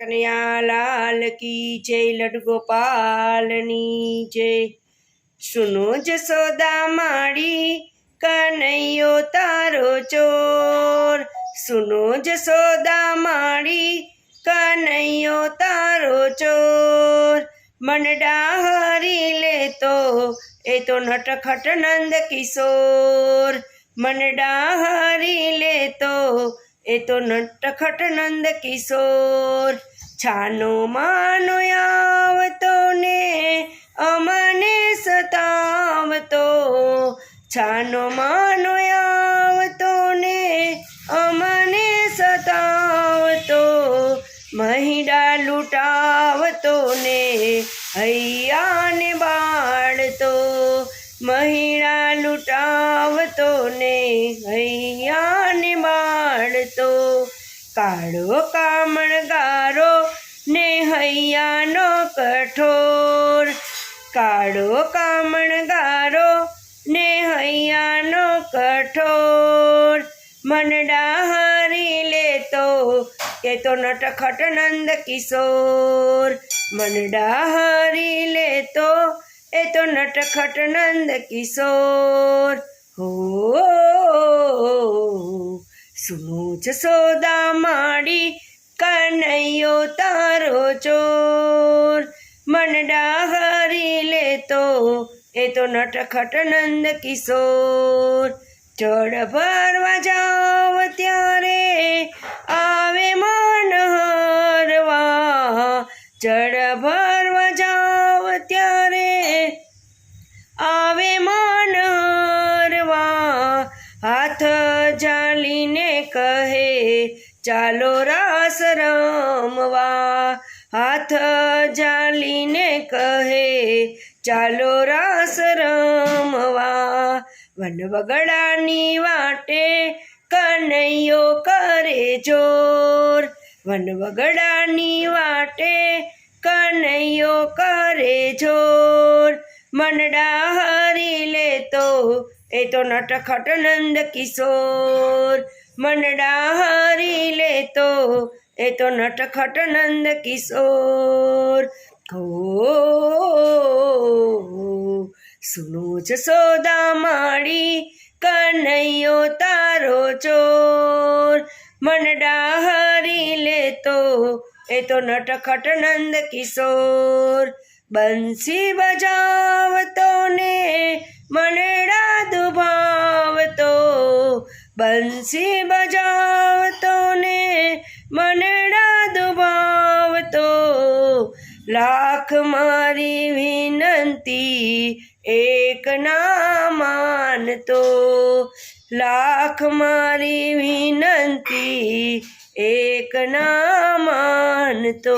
કનૈયા લાલ કી જય, લડગોપાલની જય. સુનો જસોદા માડી કનૈયો તારો ચોર. સુનો જસોદા માડી કનૈયો તારો ચોર. મનડા હરી લેતો, એ તો નટખટ નંદ કિશોર. મનડા હરી લેતો એ તો નટખટ નંદ કિશોર. છાનો માનો આવતો ને અમને સતાવતો. છાનો માનો આવતો ને અમને સતાવતો. મહિડા લૂંટાવતો ને હૈયાને બાળતો. મહિડા લૂંટાવતો ને હૈયાને બાળતો કાળો કામણગારો ને હૈયાનો કઠોર. કાળો કામણગારો ને હૈયાનો કઠોર. મનડા હરી લેતો, કે તો નટખટ નંદ કિશોર. મનડા હરી લેતો, એ તો નટખટ નંદ કિશોર. હો સુનો જસોદા માડી કનૈયો તારો ચોર. મનડા હરી લેતો, એ તો નટખટ નંદ કિશોર. જળ ભરવા જાવ ચાલો રાસ રમવા. હાથ જાલીને કહે, ચાલો રાસ રમવા. વન વગડાની વાટે કનૈયો કરે જોર. વન વગડાની વાટે કનૈયો કરે જોર. મનડા હરી લેતો, એ તો નટખટ નંદ કિશોર. મનડા લે લેતો, એ તો નટખટ નંદ કિશોર. હો સુનો સોદા માડી કનૈયો તારો ચોર. મનડા લે લેતો, એ તો નટખટ નંદ કિશોર. બંસી બજાવતો ને મનડા બંસી બજાવતો ને મનડા દુભાવતો લાખ મારી વિનંતી એક ના માનતો. લાખ મારી વિનંતી એક ના માનતો.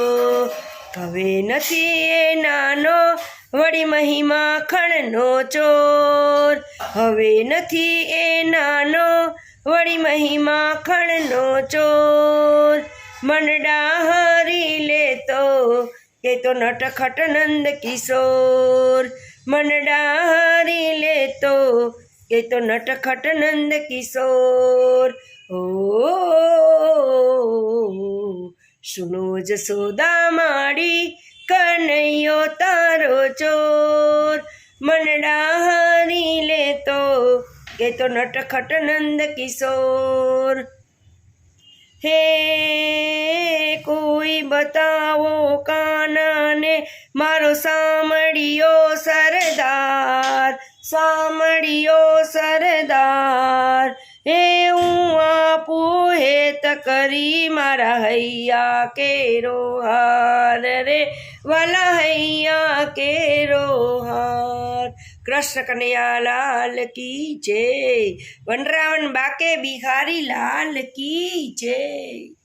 હવે નથી એ નાનો વળી મહિમા ખણનો ચોર. હવે નથી એ નાનો વળી મહિમા ખણનો ચોર. મનડા હરી લેતો એ તો નટખટ નંદ કિશોર. મનડા હરી લેતો એ તો નટખટ નંદ કિશોર. ઓ, સુનો જસોદા માડી એ તો નટખટ નંદ કિશોર. હે કોઈ બતાવો કાનાને મારો સામડિયો સરદાર સામડિયો સરદાર. હે હું આપું હેત કરી મારા હૈયા કેરો હાર રે, વાલા હૈયા કેરો હાર. કૃષ્ણ કનૈયા લાલ કી જય. વનરાવન બાકે બિહારી લાલ કી જય.